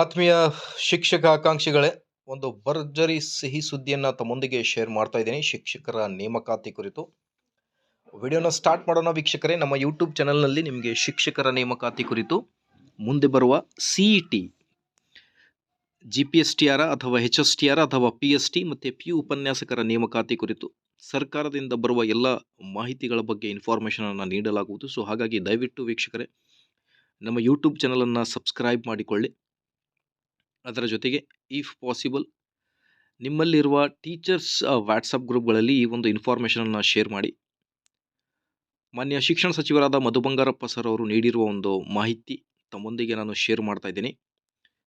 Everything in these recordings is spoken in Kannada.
ಆತ್ಮೀಯ ಶಿಕ್ಷಕ ಆಕಾಂಕ್ಷಿಗಳೇ, ಒಂದು ಭರ್ಜರಿ ಸಿಹಿ ಸುದ್ದಿಯನ್ನು ತಮ್ಮೊಂದಿಗೆ ಶೇರ್ ಮಾಡ್ತಾ ಇದ್ದೀನಿ. ಶಿಕ್ಷಕರ ನೇಮಕಾತಿ ಕುರಿತು. ವಿಡಿಯೋನ ಸ್ಟಾರ್ಟ್ ಮಾಡೋಣ ವೀಕ್ಷಕರೇ. ನಮ್ಮ ಯೂಟ್ಯೂಬ್ ಚಾನಲ್ನಲ್ಲಿ ನಿಮಗೆ ಶಿಕ್ಷಕರ ನೇಮಕಾತಿ ಕುರಿತು ಮುಂದೆ ಬರುವ C E T G P S T R ಅಥವಾ ಎಚ್ ಎಸ್ ಟಿ ಆರ್ ಅಥವಾ ಪಿ ಎಸ್ ಟಿ ಮತ್ತು ಪಿ ಯು ಉಪನ್ಯಾಸಕರ ನೇಮಕಾತಿ ಕುರಿತು ಸರ್ಕಾರದಿಂದ ಬರುವ ಎಲ್ಲ ಮಾಹಿತಿಗಳ ಬಗ್ಗೆ ಇನ್ಫಾರ್ಮೇಷನನ್ನು ನೀಡಲಾಗುವುದು. ಸೊ ಹಾಗಾಗಿ ದಯವಿಟ್ಟು ವೀಕ್ಷಕರೇ, ನಮ್ಮ ಯೂಟ್ಯೂಬ್ ಚಾನಲನ್ನು ಸಬ್ಸ್ಕ್ರೈಬ್ ಮಾಡಿಕೊಳ್ಳಿ. ಅದರ ಜೊತೆಗೆ ಇಫ್ ಪಾಸಿಬಲ್ ನಿಮ್ಮಲ್ಲಿರುವ ಟೀಚರ್ಸ್ ವಾಟ್ಸಪ್ ಗ್ರೂಪ್ಗಳಲ್ಲಿ ಈ ಒಂದು ಇನ್ಫಾರ್ಮೇಷನನ್ನು ಶೇರ್ ಮಾಡಿ. ಮಾನ್ಯ ಶಿಕ್ಷಣ ಸಚಿವರಾದ ಮಧು ಬಂಗಾರಪ್ಪ ಸರ್ ಅವರು ನೀಡಿರುವ ಒಂದು ಮಾಹಿತಿ ತಮ್ಮೊಂದಿಗೆ ನಾನು ಶೇರ್ ಮಾಡ್ತಾ ಇದ್ದೀನಿ.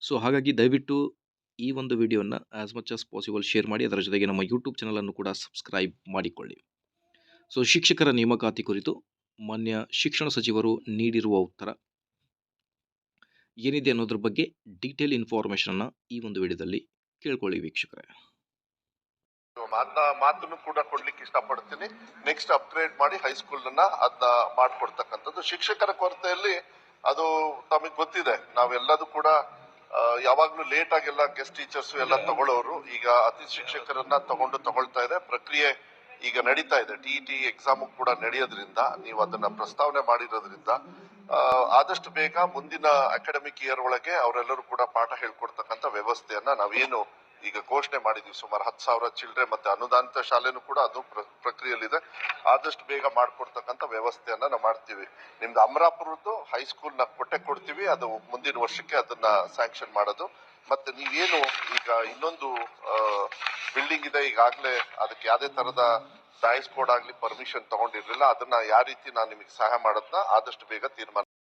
ಸೊ ಹಾಗಾಗಿ ದಯವಿಟ್ಟು ಈ ಒಂದು ವಿಡಿಯೋನ as much as possible share ಮಾಡಿ, ಅದರ ಜೊತೆಗೆ ನಮ್ಮ ಯೂಟ್ಯೂಬ್ ಚಾನಲನ್ನು ಕೂಡ ಸಬ್ಸ್ಕ್ರೈಬ್ ಮಾಡಿಕೊಳ್ಳಿ. ಸೊ ಶಿಕ್ಷಕರ ನೇಮಕಾತಿ ಕುರಿತು ಮಾನ್ಯ ಶಿಕ್ಷಣ ಸಚಿವರು ನೀಡಿರುವ ಉತ್ತರ. ಏನಿದೆ ಅನ್ನೋದ್ರ ಬಗ್ಗೆ ಡೀಟೇಲ್ ಇನ್ಫಾರ್ಮೇಷನ್ನ ಈ ಒಂದು ವಿಡಿಯೋದಲ್ಲಿ ಕೇಳ್ಕೊಳ್ಳಿ ವೀಕ್ಷಕರೇ. ಮಾತನ್ನು ಕೂಡ ಕೊಡ್ಲಿಕ್ಕೆ ಇಷ್ಟಪಡ್ತೀನಿ. ನೆಕ್ಸ್ಟ್ ಅಪ್ಗ್ರೇಡ್ ಮಾಡಿ ಹೈಸ್ಕೂಲ್ ಅದನ್ನ ಮಾಡ್ಕೊಡ್ತಕ್ಕಂಥದ್ದು. ಶಿಕ್ಷಕರ ಕೊರತೆಯಲ್ಲಿ ಅದು ತಮಗೆ ಗೊತ್ತಿದೆ. ನಾವೆಲ್ಲದು ಕೂಡ ಯಾವಾಗ್ಲೂ ಲೇಟ್ ಆಗೆಲ್ಲ ಗೆಸ್ಟ್ ಟೀಚರ್ಸ್ ಎಲ್ಲ ತಗೊಳ್ಳೋರು ಈಗ ಅತಿ ಶಿಕ್ಷಕರನ್ನ ತಗೊಂಡು ತಗೊಳ್ತಾ ಇದೆ. ಪ್ರಕ್ರಿಯೆ ಈಗ ನಡೀತಾ ಇದೆ. ಟಿ ಟಿ ಎಕ್ಸಾಮ್ ಕೂಡ ನಡೆಯೋದ್ರಿಂದ, ನೀವು ಅದನ್ನ ಪ್ರಸ್ತಾವನೆ ಮಾಡಿರೋದ್ರಿಂದ ಆದಷ್ಟು ಬೇಗ ಮುಂದಿನ ಅಕಾಡೆಮಿಕ್ ಇಯರ್ ಒಳಗೆ ಅವರೆಲ್ಲರೂ ಕೂಡ ಪಾಠ ಹೇಳ್ಕೊಡ್ತಕ್ಕಂಥ ವ್ಯವಸ್ಥೆಯನ್ನ ನಾವೇನು ಈಗ ಘೋಷಣೆ ಮಾಡಿದೀವಿ. ಸುಮಾರು ಹತ್ತು ಸಾವಿರ ಚಿಲ್ಡ್ರೆ ಮತ್ತೆ ಅನುದಾನಿತ ಶಾಲೆನೂ ಕೂಡ ಅದು ಪ್ರ- ಪ್ರಕ್ರಿಯೆಯಲ್ಲಿದೆ. ಆದಷ್ಟು ಬೇಗ ಮಾಡ್ಕೊಡ್ತಕ್ಕಂಥ ವ್ಯವಸ್ಥೆಯನ್ನ ನಾವು ಮಾಡ್ತೀವಿ. ನಿಮ್ದು ಅಮರಾಪುರದ್ದು ಹೈಸ್ಕೂಲ್ನ ಕೊಟ್ಟೆ ಕೊಡ್ತೀವಿ. ಅದು ಮುಂದಿನ ವರ್ಷಕ್ಕೆ ಅದನ್ನ ಸ್ಯಾಂಕ್ಷನ್ ಮಾಡೋದು. ಮತ್ತೆ ನೀವೇನು ಈಗ ಇನ್ನೊಂದು ಬಿಲ್ಡಿಂಗ್ ಇದೆ, ಈಗಾಗಲೇ ಅದಕ್ಕೆ ಯಾವುದೇ ತರದ ಡೈಸ್ ಕೋಡ್ ಆಗ್ಲಿ ಪರ್ಮಿಷನ್ ತಗೊಂಡಿರಲಿಲ್ಲ. ಅದನ್ನ ಯಾವ ರೀತಿ ನಾನು ನಿಮಗೆ ಸಹಾಯ ಮಾಡೋದನ್ನ ಆದಷ್ಟು ಬೇಗ ತೀರ್ಮಾನ